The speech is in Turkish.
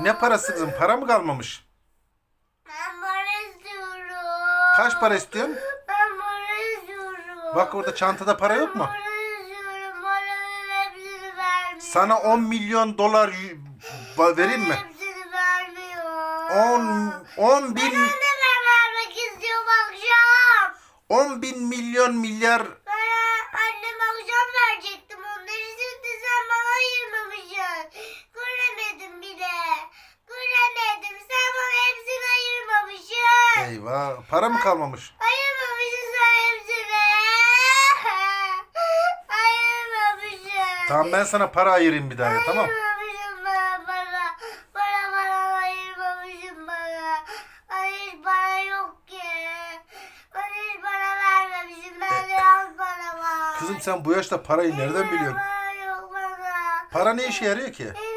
Ne parası kızım? Para mı kalmamış? Ben para istiyorum. Kaç para istiyorsun? Ben para istiyorum. Bak orada çantada para yok mu? Para istiyorum. Paranın hepsini vermiyor. Sana 10 milyon dolar vereyim mi? Hepsini vermiyor. 10 10 Ben bin anneme vermek istiyorum akşam. 10 bin milyon milyar Eyvah para mı kalmamış? Ayırmamışsın sen hepsini. Ayırmamışsın. Tamam ben sana para ayırayım bir daha ya, tamam. Ayırmamışsın bana para. Para bana ayırmamışsın bana. Hayır para yok ki. Bana hiç para vermemişsin. Bende az para var. Kızım sen bu yaşta parayı nereden biliyorsun? Para yok bana. Para ne işe yarıyor ki? Hiç